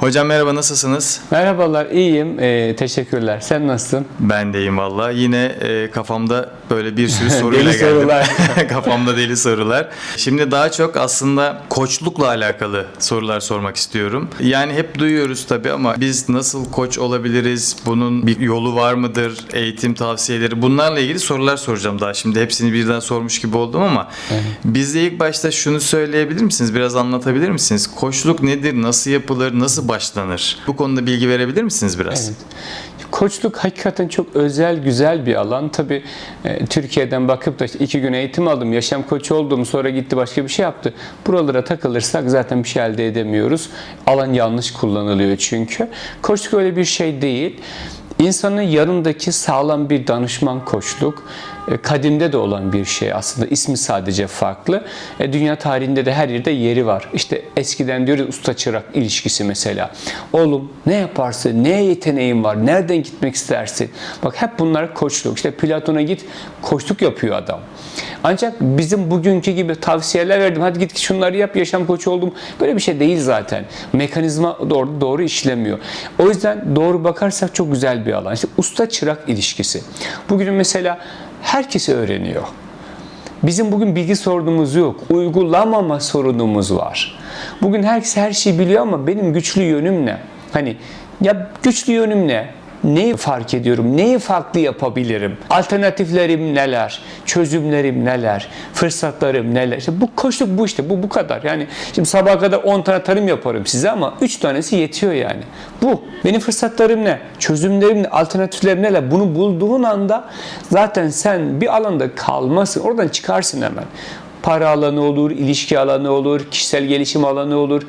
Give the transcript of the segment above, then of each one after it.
Hocam merhaba nasılsınız? Merhabalar, iyiyim. Ee, teşekkürler. Sen nasılsın? Ben de iyiyim valla. Yine e, kafamda böyle bir sürü soruyla Deli geldim. sorular. kafamda deli sorular. Şimdi daha çok aslında koçlukla alakalı sorular sormak istiyorum. Yani hep duyuyoruz tabii ama biz nasıl koç olabiliriz? Bunun bir yolu var mıdır? Eğitim tavsiyeleri bunlarla ilgili sorular soracağım daha. Şimdi hepsini birden sormuş gibi oldum ama bizde ilk başta şunu söyleyebilir misiniz? Biraz anlatabilir misiniz? Koçluk nedir? Nasıl yapılır? Nasıl başlanır? Bu konuda bilgi verebilir misiniz biraz? Evet. Koçluk hakikaten çok özel, güzel bir alan. Tabii e, Türkiye'den bakıp da iki gün eğitim aldım, yaşam koçu oldum, sonra gitti başka bir şey yaptı. Buralara takılırsak zaten bir şey elde edemiyoruz. Alan yanlış kullanılıyor çünkü. Koçluk öyle bir şey değil. İnsanın yanındaki sağlam bir danışman koçluk. E, Kadimde de olan bir şey aslında. ismi sadece farklı. E, Dünya tarihinde de her yerde yeri var. İşte eskiden diyoruz usta çırak ilişkisi mesela. Oğlum ne yaparsın? Neye yeteneğin var? Nereden gitmek istersin? Bak hep bunlar koçluk. İşte Platon'a git koçluk yapıyor adam. Ancak bizim bugünkü gibi tavsiyeler verdim. Hadi git şunları yap yaşam koçu oldum. Böyle bir şey değil zaten. Mekanizma doğru doğru işlemiyor. O yüzden doğru bakarsak çok güzel bir alan. İşte usta çırak ilişkisi. Bugün mesela herkes öğreniyor. Bizim bugün bilgi sorunumuz yok. Uygulamama sorunumuz var. Bugün herkes her şeyi biliyor ama benim güçlü yönüm ne? Hani ya güçlü yönüm ne? Neyi fark ediyorum? Neyi farklı yapabilirim? Alternatiflerim neler? Çözümlerim neler? Fırsatlarım neler? İşte bu koştuk bu işte. Bu bu kadar. Yani şimdi sabaha kadar 10 tane tarım yaparım size ama 3 tanesi yetiyor yani. Bu. Benim fırsatlarım ne? Çözümlerim ne? Alternatiflerim neler? Bunu bulduğun anda zaten sen bir alanda kalmasın. Oradan çıkarsın hemen. Para alanı olur, ilişki alanı olur, kişisel gelişim alanı olur.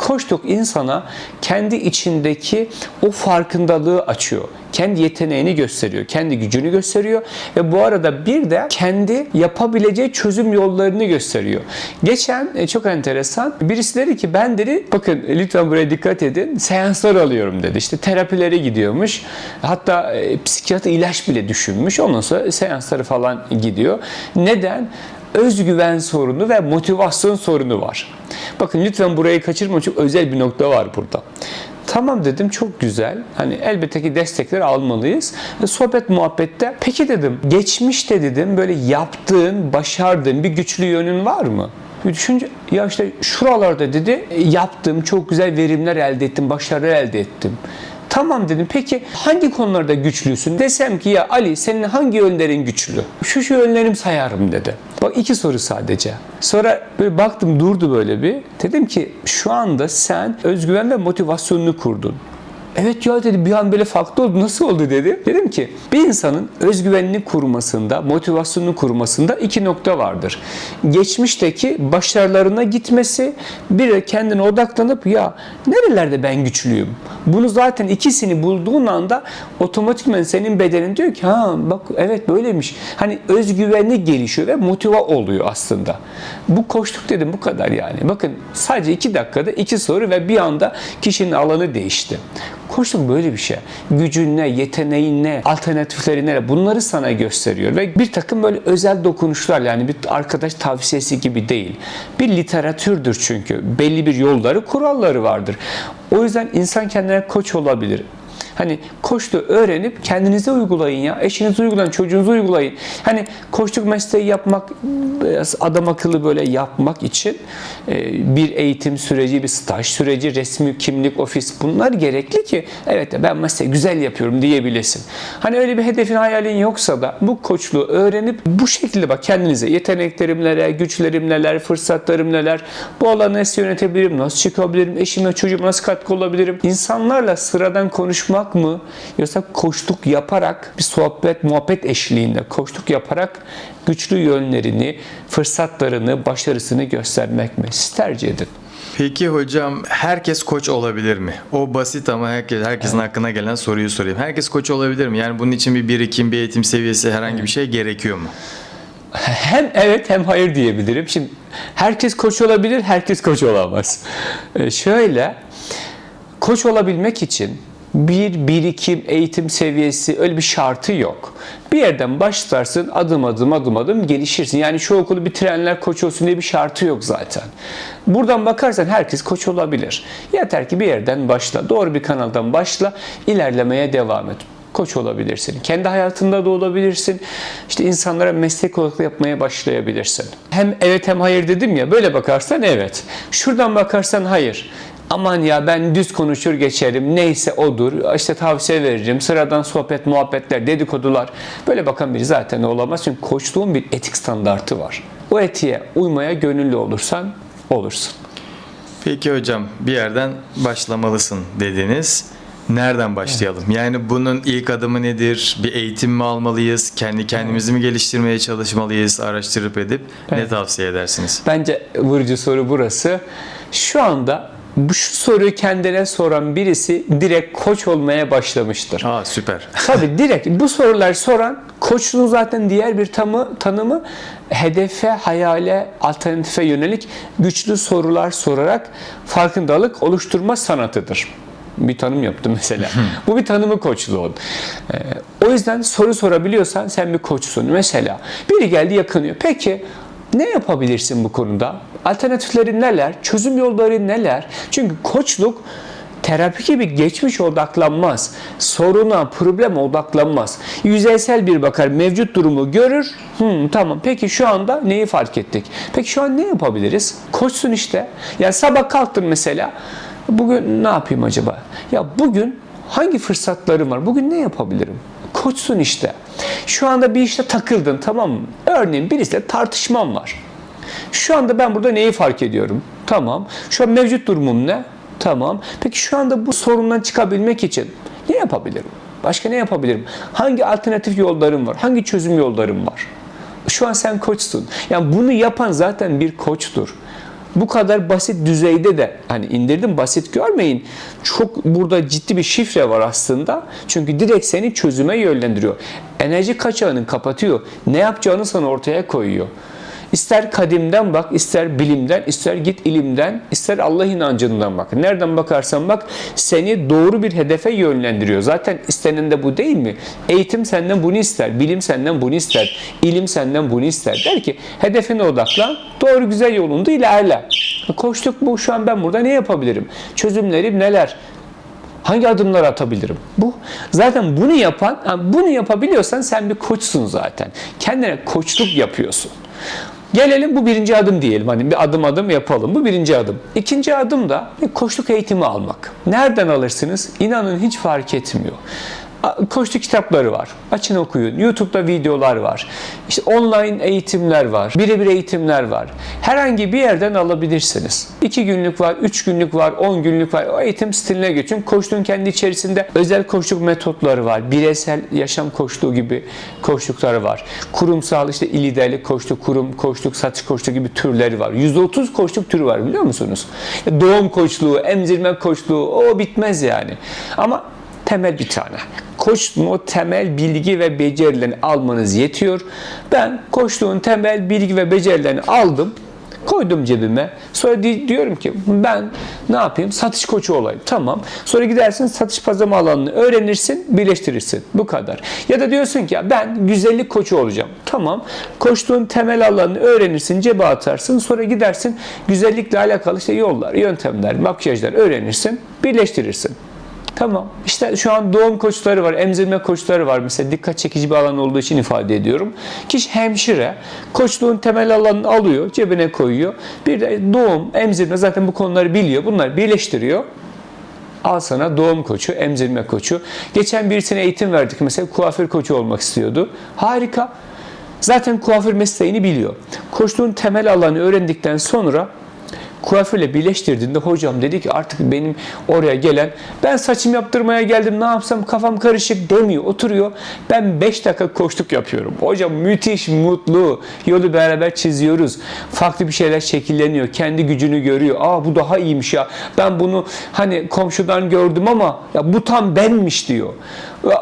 Koçluk insana kendi içindeki o farkındalığı açıyor. Kendi yeteneğini gösteriyor, kendi gücünü gösteriyor ve bu arada bir de kendi yapabileceği çözüm yollarını gösteriyor. Geçen e, çok enteresan birisi dedi ki ben dedi bakın lütfen buraya dikkat edin seanslar alıyorum dedi. İşte terapilere gidiyormuş. Hatta e, psikiyatr ilaç bile düşünmüş. Ondan sonra seansları falan gidiyor. Neden? Özgüven sorunu ve motivasyon sorunu var. Bakın lütfen burayı kaçırma çok özel bir nokta var burada. Tamam dedim çok güzel. Hani elbette ki destekler almalıyız. Ve sohbet muhabbette peki dedim geçmişte dedim böyle yaptığın, başardığın bir güçlü yönün var mı? Bir düşünce ya işte şuralarda dedi yaptım çok güzel verimler elde ettim, başarı elde ettim. Tamam dedim. Peki hangi konularda güçlüsün? Desem ki ya Ali senin hangi yönlerin güçlü? Şu şu yönlerim sayarım dedi. Bak iki soru sadece. Sonra böyle baktım durdu böyle bir. Dedim ki şu anda sen özgüven ve motivasyonunu kurdun. Evet ya dedi bir an böyle farklı oldu. Nasıl oldu dedi. Dedim ki bir insanın özgüvenini kurmasında, motivasyonunu kurmasında iki nokta vardır. Geçmişteki başarılarına gitmesi, bir kendine odaklanıp ya nerelerde ben güçlüyüm? Bunu zaten ikisini bulduğun anda otomatikman senin bedenin diyor ki ha bak evet böyleymiş. Hani özgüvenli gelişiyor ve motive oluyor aslında. Bu koştuk dedim bu kadar yani. Bakın sadece iki dakikada iki soru ve bir anda kişinin alanı değişti. Koçluk böyle bir şey. Gücün ne, yeteneğin ne, alternatiflerin ne bunları sana gösteriyor. Ve bir takım böyle özel dokunuşlar yani bir arkadaş tavsiyesi gibi değil. Bir literatürdür çünkü. Belli bir yolları, kuralları vardır. O yüzden insan kendine koç olabilir. Hani koçluğu öğrenip kendinize uygulayın ya. Eşinize uygulayın, çocuğunuza uygulayın. Hani koçluk mesleği yapmak, adam akıllı böyle yapmak için e, bir eğitim süreci, bir staj süreci, resmi kimlik, ofis bunlar gerekli ki evet ben mesleği güzel yapıyorum diyebilesin. Hani öyle bir hedefin, hayalin yoksa da bu koçluğu öğrenip bu şekilde bak kendinize yeteneklerim neler, güçlerim neler, fırsatlarım neler, bu alanı nasıl yönetebilirim, nasıl çıkabilirim, eşime, çocuğuma nasıl katkı olabilirim? İnsanlarla sıradan konuşmak mı yoksa koçluk yaparak bir sohbet, muhabbet eşliğinde koçluk yaparak güçlü yönlerini, fırsatlarını, başarısını göstermek mi? Siz tercih edin. Peki hocam herkes koç olabilir mi? O basit ama herkes, herkesin aklına gelen soruyu sorayım. Herkes koç olabilir mi? Yani bunun için bir birikim, bir eğitim seviyesi herhangi bir şey gerekiyor mu? Hem evet hem hayır diyebilirim. Şimdi herkes koç olabilir, herkes koç olamaz. Ee, şöyle, koç olabilmek için bir birikim, eğitim seviyesi öyle bir şartı yok. Bir yerden başlarsın adım adım adım adım gelişirsin. Yani şu okulu bitirenler koç olsun diye bir şartı yok zaten. Buradan bakarsan herkes koç olabilir. Yeter ki bir yerden başla. Doğru bir kanaldan başla. ilerlemeye devam et koç olabilirsin. Kendi hayatında da olabilirsin. İşte insanlara meslek olarak yapmaya başlayabilirsin. Hem evet hem hayır dedim ya böyle bakarsan evet. Şuradan bakarsan hayır. Aman ya ben düz konuşur geçerim. Neyse odur. İşte tavsiye veririm. Sıradan sohbet, muhabbetler, dedikodular. Böyle bakan biri zaten olamaz. Çünkü koçluğun bir etik standartı var. O etiğe uymaya gönüllü olursan olursun. Peki hocam bir yerden başlamalısın dediniz. Nereden başlayalım? Yani bunun ilk adımı nedir? Bir eğitim mi almalıyız? Kendi kendimizi mi geliştirmeye çalışmalıyız? Araştırıp edip ne Evet. tavsiye edersiniz? Bence vurucu soru burası. Şu anda bu şu soruyu kendine soran birisi direkt koç olmaya başlamıştır. Aa süper. Tabii direkt bu sorular soran koçluğun zaten diğer bir tamı, tanımı hedefe, hayale, alternatife yönelik güçlü sorular sorarak farkındalık oluşturma sanatıdır. Bir tanım yaptı mesela. Bu bir tanımı koçluğun. Ee, o yüzden soru sorabiliyorsan sen bir koçsun. Mesela biri geldi yakınıyor. Peki ne yapabilirsin bu konuda? Alternatifleri neler? Çözüm yolları neler? Çünkü koçluk terapi gibi geçmiş odaklanmaz. Soruna, probleme odaklanmaz. Yüzeysel bir bakar, mevcut durumu görür. Hmm, tamam peki şu anda neyi fark ettik? Peki şu an ne yapabiliriz? Koçsun işte. Yani sabah kalktın mesela. Bugün ne yapayım acaba? Ya bugün hangi fırsatlarım var? Bugün ne yapabilirim? Koçsun işte. Şu anda bir işte takıldın tamam mı? Örneğin birisiyle tartışmam var. Şu anda ben burada neyi fark ediyorum? Tamam. Şu an mevcut durumum ne? Tamam. Peki şu anda bu sorundan çıkabilmek için ne yapabilirim? Başka ne yapabilirim? Hangi alternatif yollarım var? Hangi çözüm yollarım var? Şu an sen koçsun. Yani bunu yapan zaten bir koçtur. Bu kadar basit düzeyde de hani indirdim basit görmeyin. Çok burada ciddi bir şifre var aslında. Çünkü direkt seni çözüme yönlendiriyor. Enerji kaçağını kapatıyor. Ne yapacağını sana ortaya koyuyor. İster kadimden bak, ister bilimden, ister git ilimden, ister Allah inancından bak. Nereden bakarsan bak seni doğru bir hedefe yönlendiriyor. Zaten istenen de bu değil mi? Eğitim senden bunu ister, bilim senden bunu ister, ilim senden bunu ister. Der ki hedefine odaklan, doğru güzel yolunda ilerle. Koştuk bu şu an ben burada ne yapabilirim? Çözümlerim neler? Hangi adımlar atabilirim? Bu. Zaten bunu yapan, bunu yapabiliyorsan sen bir koçsun zaten. Kendine koçluk yapıyorsun. Gelelim bu birinci adım diyelim. Hani bir adım adım yapalım. Bu birinci adım. İkinci adım da bir koçluk eğitimi almak. Nereden alırsınız? İnanın hiç fark etmiyor. Koçluk kitapları var. Açın okuyun. YouTube'da videolar var. İşte online eğitimler var. Birebir eğitimler var. Herhangi bir yerden alabilirsiniz. 2 günlük var, 3 günlük var, 10 günlük var. O eğitim stiline geçin. Koçluğun kendi içerisinde özel koçluk metotları var. Bireysel yaşam koçluğu gibi koçlukları var. Kurumsal işte liderlik koçluk, kurum koçluk, satış koçluğu gibi türleri var. 130 koçluk türü var biliyor musunuz? Doğum koçluğu, emzirme koçluğu o bitmez yani. Ama temel bir tane. Koçluğun o temel bilgi ve becerilerini almanız yetiyor. Ben koçluğun temel bilgi ve becerilerini aldım. Koydum cebime. Sonra di- diyorum ki ben ne yapayım? Satış koçu olayım. Tamam. Sonra gidersin satış pazarlama alanını öğrenirsin, birleştirirsin. Bu kadar. Ya da diyorsun ki ben güzellik koçu olacağım. Tamam. Koçluğun temel alanını öğrenirsin, cebe atarsın. Sonra gidersin güzellikle alakalı işte yollar, yöntemler, makyajlar öğrenirsin, birleştirirsin. Tamam. İşte şu an doğum koçları var, emzirme koçları var. Mesela dikkat çekici bir alan olduğu için ifade ediyorum. Kişi hemşire, koçluğun temel alanını alıyor, cebine koyuyor. Bir de doğum, emzirme zaten bu konuları biliyor. Bunları birleştiriyor. Al sana doğum koçu, emzirme koçu. Geçen birisine eğitim verdik. Mesela kuaför koçu olmak istiyordu. Harika. Zaten kuaför mesleğini biliyor. Koçluğun temel alanı öğrendikten sonra kuaförle birleştirdiğinde hocam dedi ki artık benim oraya gelen ben saçım yaptırmaya geldim ne yapsam kafam karışık demiyor oturuyor. Ben 5 dakika koştuk yapıyorum. Hocam müthiş mutlu. Yolu beraber çiziyoruz. Farklı bir şeyler şekilleniyor kendi gücünü görüyor. Aa bu daha iyiymiş ya. Ben bunu hani komşudan gördüm ama ya bu tam benmiş diyor.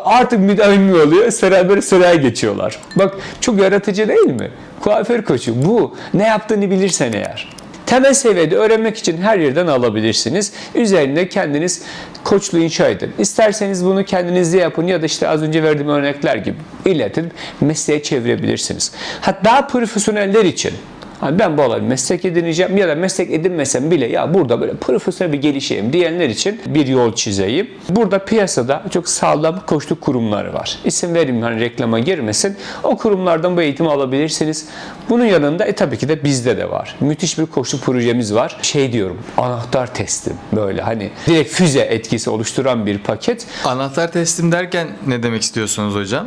Artık müdavimi oluyor. Beraber sıraya geçiyorlar. Bak çok yaratıcı değil mi? Kuaför koçu bu ne yaptığını bilirsen eğer Temel seviyede öğrenmek için her yerden alabilirsiniz. Üzerinde kendiniz koçluğu inşa edin. İsterseniz bunu kendinizde yapın ya da işte az önce verdiğim örnekler gibi iletin mesleğe çevirebilirsiniz. Hatta daha profesyoneller için Hani ben bu alanı meslek edineceğim ya da meslek edinmesem bile ya burada böyle profesyonel bir gelişeyim diyenler için bir yol çizeyim. Burada piyasada çok sağlam koçluk kurumları var. İsim vereyim hani reklama girmesin. O kurumlardan bu eğitimi alabilirsiniz. Bunun yanında e tabii ki de bizde de var. Müthiş bir koçluk projemiz var. Şey diyorum anahtar teslim böyle hani direkt füze etkisi oluşturan bir paket. Anahtar teslim derken ne demek istiyorsunuz hocam?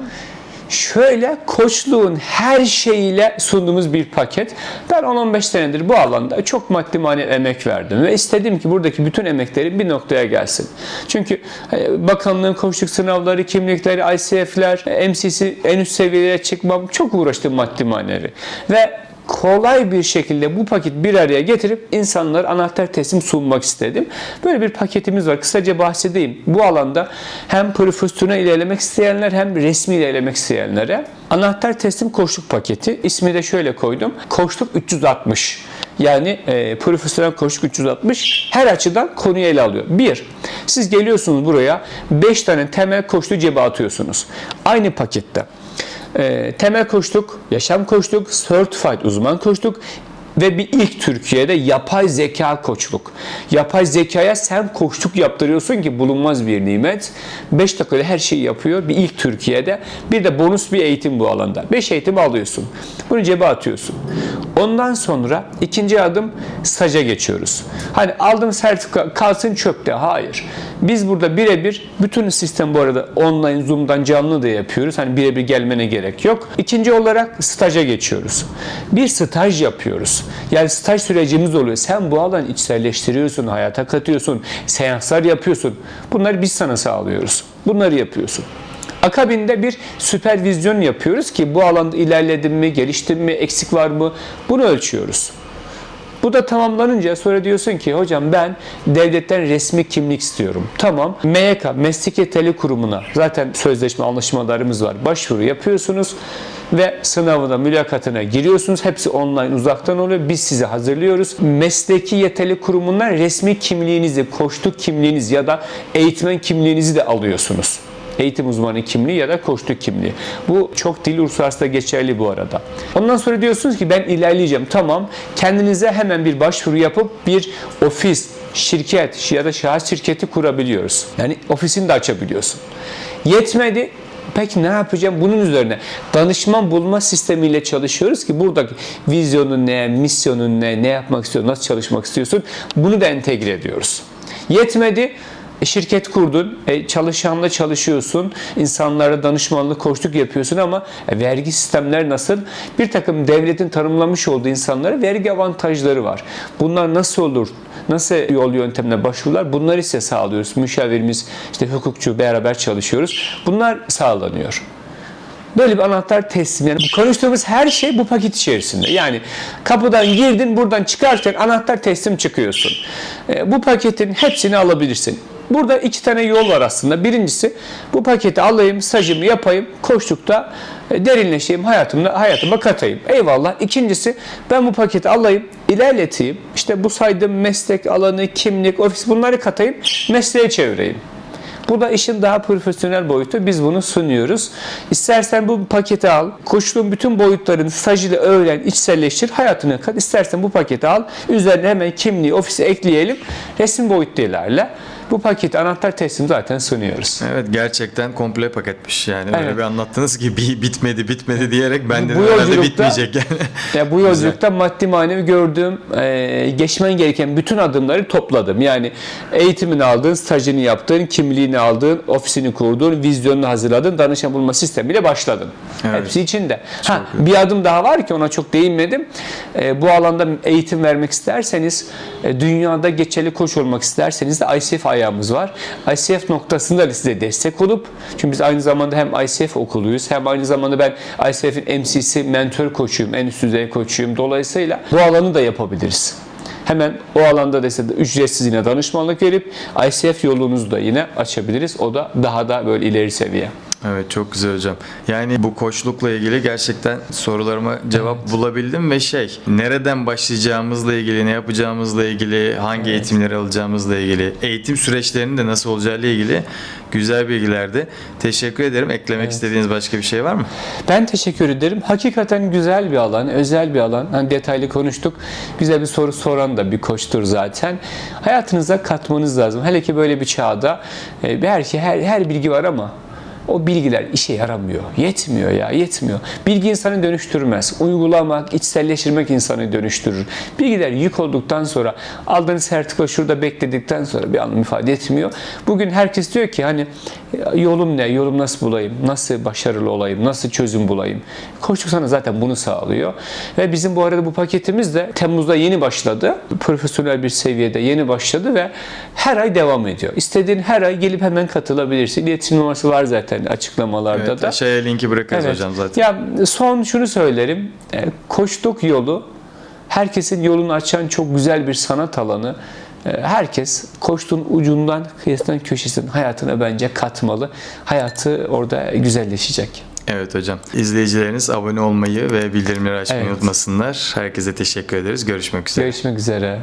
Şöyle koçluğun her şeyiyle sunduğumuz bir paket. Ben 10-15 senedir bu alanda çok maddi manevi emek verdim ve istedim ki buradaki bütün emeklerim bir noktaya gelsin. Çünkü e, bakanlığın koçluk sınavları, kimlikleri, ICF'ler, MCC en üst seviyelere çıkmam çok uğraştım maddi manevi. Ve kolay bir şekilde bu paket bir araya getirip insanlara anahtar teslim sunmak istedim. Böyle bir paketimiz var. Kısaca bahsedeyim. Bu alanda hem profesyonel ilerlemek isteyenler hem resmi ilerlemek isteyenlere anahtar teslim koçluk paketi. İsmi de şöyle koydum. Koçluk 360. Yani e, profesyonel koçluk 360 her açıdan konuyu ele alıyor. Bir, siz geliyorsunuz buraya 5 tane temel koçluğu cebe atıyorsunuz. Aynı pakette. E, temel koçluk, yaşam koçluk, certified uzman koçluk ve bir ilk Türkiye'de yapay zeka koçluk. Yapay zekaya sen koçluk yaptırıyorsun ki bulunmaz bir nimet. 5 dakikada her şeyi yapıyor. Bir ilk Türkiye'de. Bir de bonus bir eğitim bu alanda. 5 eğitim alıyorsun. Bunu cebe atıyorsun. Ondan sonra ikinci adım staja geçiyoruz. Hani aldım sertifika kalsın çöpte. Hayır. Biz burada birebir bütün sistem bu arada online Zoom'dan canlı da yapıyoruz. Hani birebir gelmene gerek yok. İkinci olarak staja geçiyoruz. Bir staj yapıyoruz. Yani staj sürecimiz oluyor. Sen bu alanı içselleştiriyorsun, hayata katıyorsun, seanslar yapıyorsun. Bunları biz sana sağlıyoruz. Bunları yapıyorsun. Akabinde bir süpervizyon yapıyoruz ki bu alanda ilerledim mi, geliştim mi, eksik var mı bunu ölçüyoruz. Bu da tamamlanınca sonra diyorsun ki hocam ben devletten resmi kimlik istiyorum. Tamam. MYK, Meslek Yeteli Kurumu'na zaten sözleşme anlaşmalarımız var. Başvuru yapıyorsunuz ve sınavına, mülakatına giriyorsunuz. Hepsi online, uzaktan oluyor. Biz sizi hazırlıyoruz. Mesleki Yeteli Kurumu'ndan resmi kimliğinizi, koçluk kimliğiniz ya da eğitmen kimliğinizi de alıyorsunuz eğitim uzmanı kimliği ya da koçluk kimliği. Bu çok dil uluslararası geçerli bu arada. Ondan sonra diyorsunuz ki ben ilerleyeceğim. Tamam. Kendinize hemen bir başvuru yapıp bir ofis, şirket ya da şahıs şirketi kurabiliyoruz. Yani ofisini de açabiliyorsun. Yetmedi. Peki ne yapacağım? Bunun üzerine danışman bulma sistemiyle çalışıyoruz ki buradaki vizyonun ne, misyonun ne, ne yapmak istiyorsun, nasıl çalışmak istiyorsun bunu da entegre ediyoruz. Yetmedi. E, şirket kurdun, e, çalışanla çalışıyorsun, insanlara danışmanlık, koçluk yapıyorsun ama e, vergi sistemler nasıl? Bir takım devletin tanımlamış olduğu insanlara vergi avantajları var. Bunlar nasıl olur? Nasıl yol yöntemine başvurular? Bunları ise sağlıyoruz. Müşavirimiz, işte hukukçu beraber çalışıyoruz. Bunlar sağlanıyor. Böyle bir anahtar teslim. Yani konuştuğumuz her şey bu paket içerisinde. Yani kapıdan girdin, buradan çıkarken anahtar teslim çıkıyorsun. E, bu paketin hepsini alabilirsin. Burada iki tane yol var aslında. Birincisi bu paketi alayım, stajımı yapayım, koştukta e, derinleşeyim, hayatımda hayatıma katayım. Eyvallah. İkincisi ben bu paketi alayım, ilerleteyim. İşte bu saydığım meslek alanı, kimlik, ofis bunları katayım, mesleğe çevireyim. Bu da işin daha profesyonel boyutu. Biz bunu sunuyoruz. İstersen bu paketi al. Koçluğun bütün boyutlarını staj ile öğren, içselleştir, hayatına kat. İstersen bu paketi al. Üzerine hemen kimliği, ofisi ekleyelim. Resim boyutta ilerle. Bu paketi anahtar teslim zaten sunuyoruz. Evet gerçekten komple paketmiş yani. Öyle Evet. bir anlattınız ki bir bitmedi bitmedi diyerek ben de herhalde bitmeyecek yani. Ya bu yolculukta maddi manevi gördüğüm, e, geçmen gereken bütün adımları topladım. Yani eğitimini aldın, stajını yaptın, kimliğini aldın, ofisini kurdun, vizyonunu hazırladın, danışan bulma sistemiyle başladın. Evet. Hepsi içinde. Ha, bir adım daha var ki ona çok değinmedim. E, bu alanda eğitim vermek isterseniz, e, dünyada geçerli koç olmak isterseniz de ICF ayağımız var. ICF noktasında da size destek olup, çünkü biz aynı zamanda hem ICF okuluyuz, hem aynı zamanda ben ICF'in MCC mentor koçuyum, en üst düzey koçuyum. Dolayısıyla bu alanı da yapabiliriz. Hemen o alanda da size ücretsiz yine danışmanlık verip ICF yolunuzu da yine açabiliriz. O da daha da böyle ileri seviye. Evet çok güzel hocam. Yani bu koçlukla ilgili gerçekten sorularıma cevap bulabildim ve şey nereden başlayacağımızla ilgili, ne yapacağımızla ilgili, hangi eğitimleri alacağımızla ilgili, eğitim süreçlerinin de nasıl olacağıyla ilgili güzel bilgilerdi. Teşekkür ederim. Eklemek istediğiniz başka bir şey var mı? Ben teşekkür ederim. Hakikaten güzel bir alan, özel bir alan. Hani detaylı konuştuk. Güzel bir soru soran da bir koçtur zaten. Hayatınıza katmanız lazım. Hele ki böyle bir çağda e, belki her her bilgi var ama o bilgiler işe yaramıyor. Yetmiyor ya, yetmiyor. Bilgi insanı dönüştürmez. Uygulamak, içselleştirmek insanı dönüştürür. Bilgiler yük olduktan sonra aldığınız sertifika şurada bekledikten sonra bir anlam ifade etmiyor. Bugün herkes diyor ki hani yolum ne, yolum nasıl bulayım, nasıl başarılı olayım, nasıl çözüm bulayım. Koçluk sana zaten bunu sağlıyor. Ve bizim bu arada bu paketimiz de Temmuz'da yeni başladı. Profesyonel bir seviyede yeni başladı ve her ay devam ediyor. İstediğin her ay gelip hemen katılabilirsin. İletişim numarası var zaten açıklamalarda Evet, da. aşağıya linki bırakırız Evet. hocam zaten. Ya son şunu söylerim. E, Koçluk yolu herkesin yolunu açan çok güzel bir sanat alanı. E, Herkes koçluğun ucundan, kıyısından, köşesinden hayatına bence katmalı. Hayatı orada güzelleşecek. Evet hocam. İzleyicileriniz abone olmayı ve bildirimleri açmayı Evet. unutmasınlar. Herkese teşekkür ederiz. Görüşmek üzere. Görüşmek üzere.